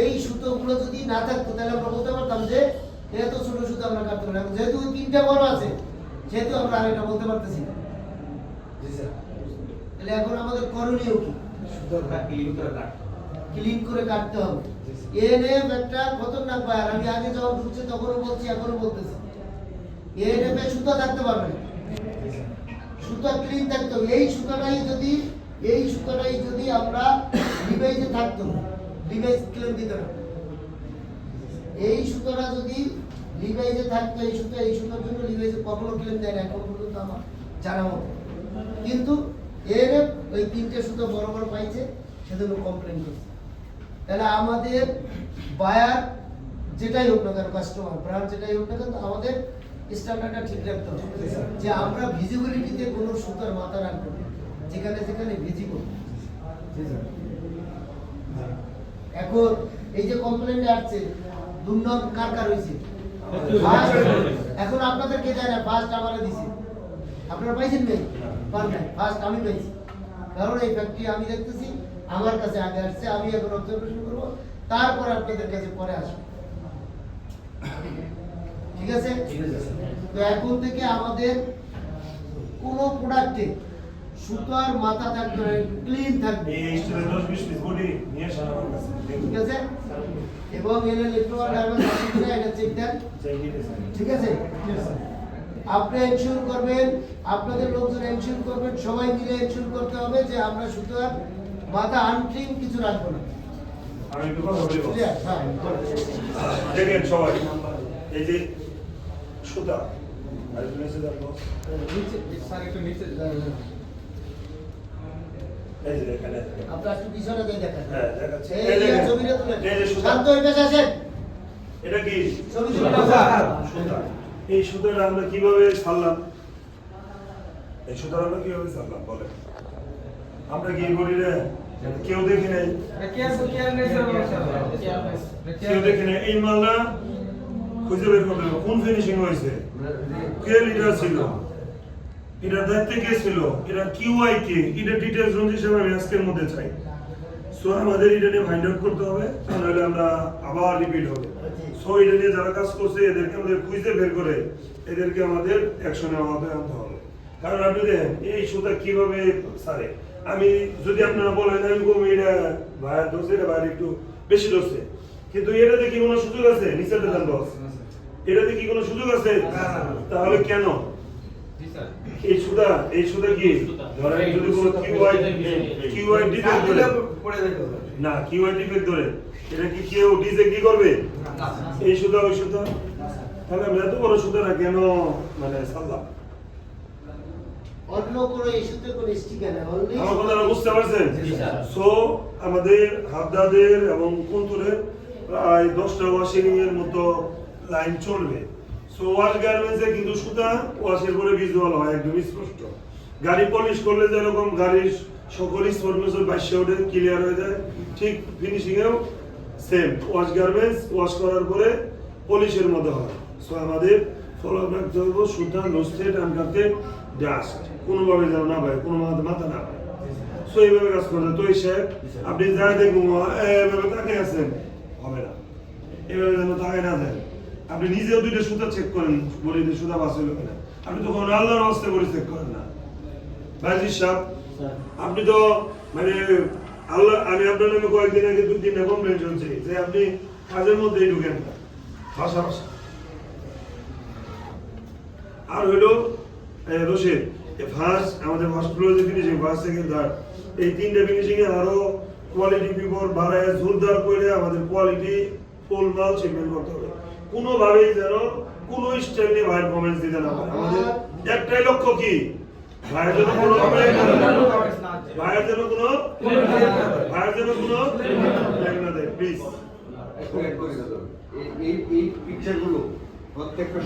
এই সুতোগুলো যদি না থাকতো তাহলে আমরা বলতে পারতাম যে এত ছোট সুতো আমরা কাটতে পারি যেহেতু ওই তিনটা বড় আছে সেহেতু আমরা আর এটা বলতে পারতেছি না। তাহলে এখন আমাদের করণীয় কি? ক্লিন করে কাটতে হবে। এএনএফ একটা খতরনাক বায়ার আমি আগে যখন ঢুকছে তখনও বলছি এখনও বলতেছি। এএনএফ এ সুতো থাকতে পারবে সুতো ক্লিন থাকতে এই সুতোটাই যদি এই সুতোটাই যদি আমরা ডিভাইসে থাকতো ডিভাইস ক্লেম দিতে না এই সুতোটা যদি লিভাইজে থাকতো, এই সুতো, এই সুতোর জন্য লিভাইজে কখনো ক্লেম দেয় না, এখন পর্যন্ত আমার জানা মতো। কিন্তু এর ওই তিনটে সুতো বড় বড় পাইছে, সেজন্য কমপ্লেন করছে। তাহলে আমাদের বায়ার যেটাই হোক না কেন কাস্টমার ব্র্যান্ড যেটাই হোক না কেন, আমাদের স্ট্যান্ডার্ডটা ঠিক রাখতে হবে। যে আমরা ভিজিবিলিটিতে কোনো সুতার মাথা রাখব যেখানে যেখানে ভিজিবল এখন এই যে কমপ্লেন আসছে দুর্নাম কার কার হয়েছে এখন আপনাদের কে জানে? ফার্স্ট আমারে দিছে। আপনারা পাইছেন নাই পান নাই। ফার্স্ট আমি পাইছি। কারণ এই ফ্যাক্টরি আমি দেখতেছি আমার কাছে আগে আসছে আমি এখন অবজারভেশন করব। তারপরে আপনাদের কাছে পরে আসব। ঠিক আছে? তো এখন থেকে আমাদের কোনো প্রোডাক্টে সুতার মাথা থাকবে ক্লিন থাকবে। এই স্টুডেন্ট দশ বিশ পিস বডি নিয়ে আসা ঠিক আছে? এবং এর ইলেকট্রোয়াল ডায়মন্ড সার্টিফিকেট এটা চেক দেন। ঠিক আছে? আপনি এনশিওর করবেন আপনাদের লোকজন এনশিওর করবেন সবাই মিলে এনশিওর করতে হবে যে আমরা সুতরাং মাথা আনক্লিন কিছু রাখব না। একটু? হ্যাঁ। দেখেন সবাই এই যে সুতা আর একটু নিচে যান boss। এই যে দেখেন এই দেখেন। আপনার একটু পিছনে দিয়ে দেখেন। হ্যাঁ, দেখাচ্ছি। এই এই ছবিটা তুলেন এই যে সুতা। শান্ত হয়ে বসে আছেন। এটা কি? ছবি সুতা। এই সুতাটা আমরা কীভাবে ছাড়লাম? এই সুতাটা আমরা কীভাবে ছাড়লাম? বলেন। আমরা কি করি রে কেউ দেখি নাই? কেউ দেখি নাই। এই মালটা খুঁজে বের করতে কোন ফিনিশিং হয়েছে? কে লিডার ছিল? এটা দায়িত্বে কে ছিল? এটা কিউআই কে? এটা ডিটেলস রঞ্জ হিসেবে আমি আজকের মধ্যে চাই। সো আমাদের এটা নিয়ে ফাইন্ড আউট করতে হবে তাহলে আমরা আবার রিপিট হবে। সো এটা নিয়ে যারা কাজ করছে এদেরকে আমাদের খুঁজে বের করে এদেরকে আমাদের অ্যাকশনে আওতায় আনতে হবে। কারণ আপনি দেখেন এই সুতা কীভাবে সারে? আমি যদি আপনারা বলেন আমি বলব এটা ভাইয়ের দোষে এটা ভাইয়ের একটু বেশি দোষে কিন্তু এটাতে কি কোনো সুযোগ আছে? নিচের দেন দোষ এটাতে কি কোনো সুযোগ আছে? তাহলে কেন? এই সুতা এই সুতা কি? ধরেন যদি কোনো কিউআই কিউআই ডিফেক্ট ধরে। না কিউআই ডিফেক্ট ধরে। এটা কি কেউ ডিজে কি করবে? এই সুতা ওই সুতা তাহলে আমরা এত বড় সুতা না কেন? মানে সাল্লাম। অন্য কোনো ইস্যুতে কোনো স্টিকার নেই অনলি আমার কথাটা বুঝতে পারছেন? সো আমাদের হাবদাদের এবং কুন্তুরের প্রায় দশটা ওয়াশিং এর মতো লাইন চলবে। সো গার্মেন্টসে কিন্তু সুতা ওয়াশের পরে ভিজুয়াল হয়, একদম স্পষ্ট। গাড়ি পলিশ করলে যেরকম গাড়ির সকল স্পটমেশন বাইশে ওঠে ক্লিয়ার হয়ে যায়, ঠিক ফিনিশিং এও সেম ওয়াশ গার্মেন্টস ওয়াশ করার পরে পলিশের মতো হয়। সো আমাদের সুতা নোস্টেট আনকাতে ডাস্ট কোনোভাবে যেন না পায়, কোনো মাথা না পায়। সো এইভাবে কাজ করতে তো এই সাহেব, আপনি যা দেখুন এভাবে তাকিয়ে আছেন, হবে না। এভাবে যেন তাকায় না দেন আপনি নিজেও দুইটা সুতা চেক করেন বলি যে সুতা বাস হইল কিনা। আপনি তো কোনো আল্লাহর অবস্থা করে চেক করেন না। ভাইজি সাহেব আপনি তো মানে আল্লাহ আমি আপনার নামে কয়েকদিন আগে দু তিনটা কমপ্লেন শুনছি যে আপনি কাজের মধ্যেই ঢুকেন না। ভাষা ভাষা। আর হইল রশিদ ফার্স্ট আমাদের ফার্স্ট ফ্লোর যে ফিনিশিং ফার্স্ট সেকেন্ড থার্ড এই তিনটে ফিনিশিং এ আরও কোয়ালিটি পিপর বাড়ায় জোরদার করে আমাদের কোয়ালিটি ফুল মাল শিপমেন্ট করতে হবে। কোনোভাবেই যেন কোনো স্টাইল নিয়ে ভাইয়ের কমেন্টস দিতে না পারে। আমাদের একটাই লক্ষ্য কি? ভাইয়ের ভাইয়ের জন্য কোনো ভাইয়ের জন্য কোনো প্লিজ এই পিকচারগুলো প্রত্যেকটা